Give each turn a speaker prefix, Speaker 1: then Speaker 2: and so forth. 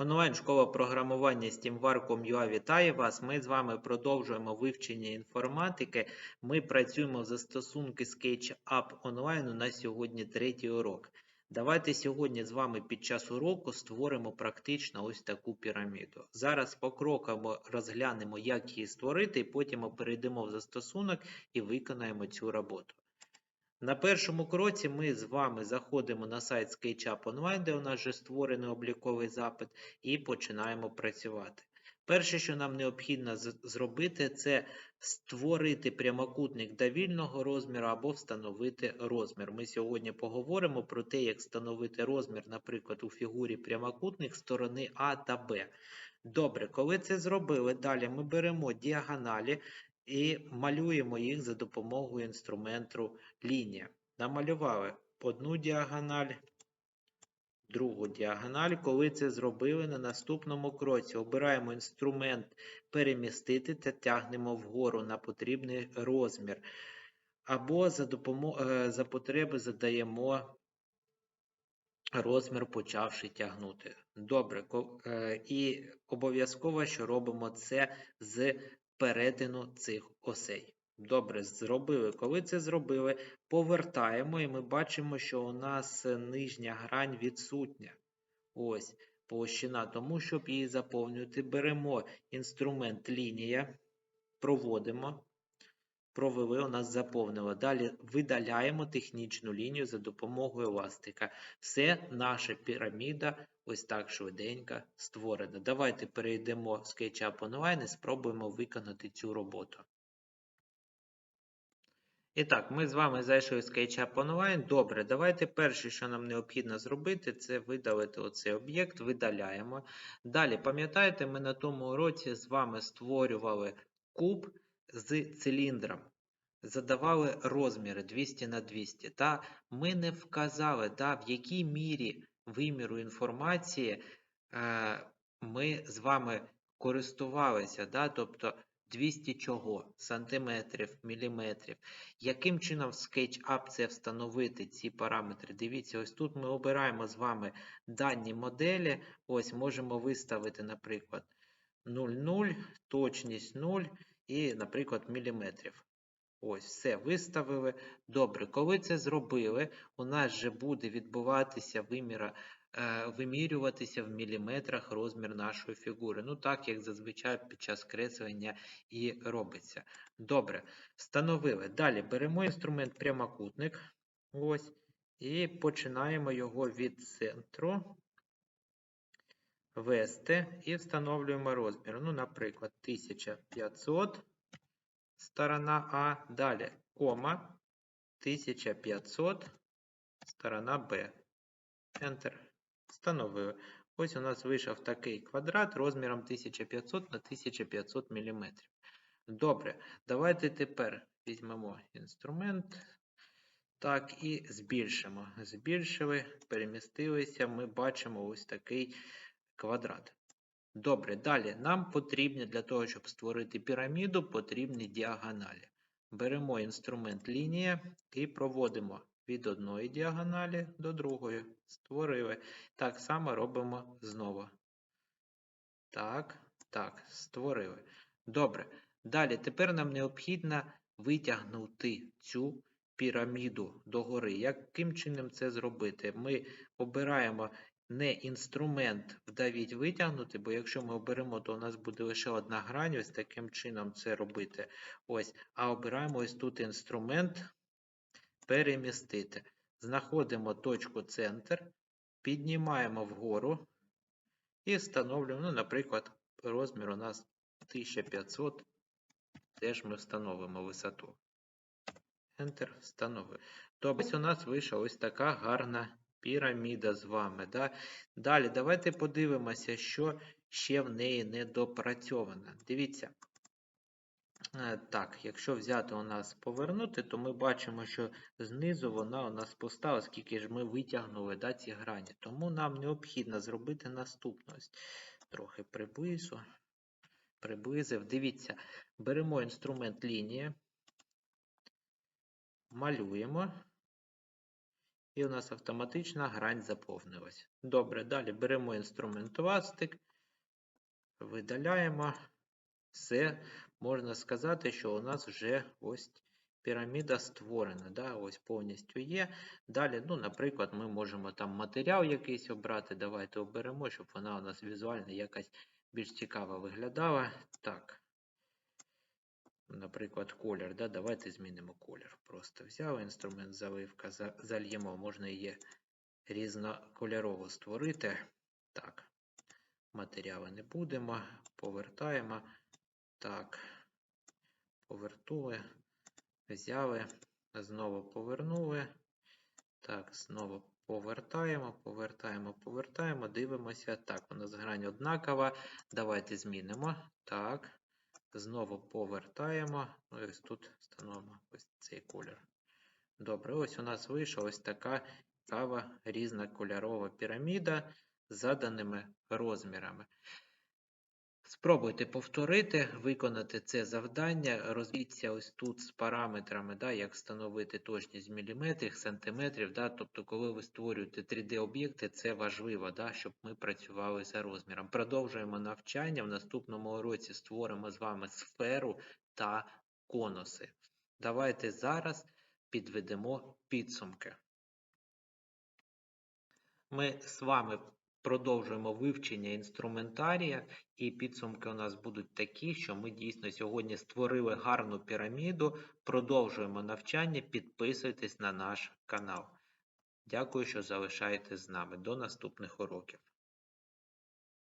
Speaker 1: Онлайн-школа програмування SteamWar.com.ua вітає вас. Ми з вами продовжуємо вивчення інформатики. Ми працюємо в застосунки SketchUp онлайн. У нас сьогодні третій урок. Давайте сьогодні з вами під час уроку створимо практично ось таку піраміду. Зараз покроково розглянемо, як її створити, і потім перейдемо в застосунок і виконаємо цю роботу. На першому кроці ми з вами заходимо на сайт SketchUp Online, де у нас вже створений обліковий запит, і починаємо працювати. Перше, що нам необхідно зробити, це створити прямокутник довільного розміру або встановити розмір. Ми сьогодні поговоримо про те, як встановити розмір, наприклад, у фігурі прямокутник сторони А та Б. Добре, коли це зробили, далі ми беремо діагоналі і малюємо їх за допомогою інструменту лінія. Намалювали одну діагональ, другу діагональ. Коли це зробили на наступному кроці, обираємо інструмент перемістити та тягнемо вгору на потрібний розмір. Або за, допомо... е, за потреби задаємо розмір, почавши тягнути. Добре, е, і обов'язково, що робимо це з перетину цих осей. Добре, зробили. Коли це зробили, повертаємо і ми бачимо, що у нас е, нижня грань відсутня. Ось площина. Тому, щоб її заповнювати, беремо інструмент лінія, проводимо. Провели, у нас заповнило. Далі видаляємо технічну лінію за допомогою еластика. Все, наша піраміда ось так швиденько створена. Давайте перейдемо в SketchUp Online і спробуємо виконати цю роботу. І так, ми з вами зайшли в SketchUp Online. Добре, давайте перше, що нам необхідно зробити, це видалити оцей об'єкт, видаляємо. Далі, пам'ятаєте, ми на тому уроці з вами створювали куб з циліндром. Задавали розміри 200 на 200. Та ми не вказали, та, в якій мірі виміру інформації е, ми з вами користувалися. Да? Тобто 200 чого? Сантиметрів, міліметрів. Яким чином в SketchUp це встановити, ці параметри? Дивіться, ось тут ми обираємо з вами дані моделі. Ось можемо виставити, наприклад, 0,0, точність 0 і, наприклад, міліметрів. Ось, все, виставили. Добре, коли це зробили, у нас же буде відбуватися виміра, е, вимірюватися в міліметрах розмір нашої фігури. Ну, так, як зазвичай під час креслення і робиться. Добре, встановили. Далі беремо інструмент прямокутник. Ось, і починаємо його від центру вести і встановлюємо розмір. Ну, наприклад, 1500 сторона А, далі кома 1500 сторона Б. Enter. Встановили. Ось у нас вийшов такий квадрат розміром 1500 на 1500 мм. Добре, давайте тепер візьмемо інструмент. Так, і збільшимо. Збільшили, перемістилися, ми бачимо ось такий квадрат. Добре, далі нам потрібні для того, щоб створити піраміду, потрібні діагоналі. Беремо інструмент лінія і проводимо від одної діагоналі до другої. Створили. Так само робимо знову. Так, так, створили. Добре. Далі тепер нам необхідно витягнути цю піраміду догори. Яким чином це зробити? Ми обираємо не інструмент вдавіть витягнути, бо якщо ми оберемо, то у нас буде лише одна грань, ось таким чином це робити. Ось, а обираємо ось тут інструмент перемістити. Знаходимо точку центр, піднімаємо вгору і встановлюємо, ну, наприклад, розмір у нас 1500, теж ми встановимо висоту. Enter, встановили. Тобто у нас вийшла ось така гарна піраміда з вами. Да? Далі, давайте подивимося, що ще в неї не допрацьовано. Дивіться. Е, Так, якщо взяти у нас повернути, то ми бачимо, що знизу вона у нас пуста, оскільки ж ми витягнули да, ці грані. Тому нам необхідно зробити наступне. Трохи приблизу. Приблизив. Дивіться, беремо інструмент лінії, малюємо. І у нас автоматично грань заповнилась. Добре, далі беремо інструментвастик, видаляємо. Все, можна сказати, що у нас вже ось піраміда створена. Да? Ось повністю є. Далі, ну, наприклад, ми можемо там матеріал якийсь обрати. Давайте оберемо, щоб вона у нас візуально якась більш цікаво виглядала. Так. Наприклад, колір. Да? Давайте змінимо колір. Просто взяли інструмент заливка, зальємо, можна її різнокольорово створити. Так. Матеріали не будемо. Повертаємо. Так. Повертули. Взяли. Знову повернули. Так, знову повертаємо, повертаємо, повертаємо, дивимося. Так, у нас грань однакова. Давайте змінимо. Так. Знову повертаємо. Ну, ось тут встановимо ось цей колір. Добре, ось у нас вийшла ось така цікава різнокольорова піраміда з заданими розмірами. Спробуйте повторити, виконати це завдання. Розбіться ось тут з параметрами, да, як встановити точність в міліметрах, сантиметрів. Да, тобто, коли ви створюєте 3D-об'єкти, це важливо, да, щоб ми працювали за розміром. Продовжуємо навчання. В наступному уроці створимо з вами сферу та конуси. Давайте зараз підведемо підсумки. Ми з вами продовжуємо вивчення інструментарія, і підсумки у нас будуть такі, що ми дійсно сьогодні створили гарну піраміду. Продовжуємо навчання. Підписуйтесь на наш канал. Дякую, що залишаєтесь з нами. До наступних уроків.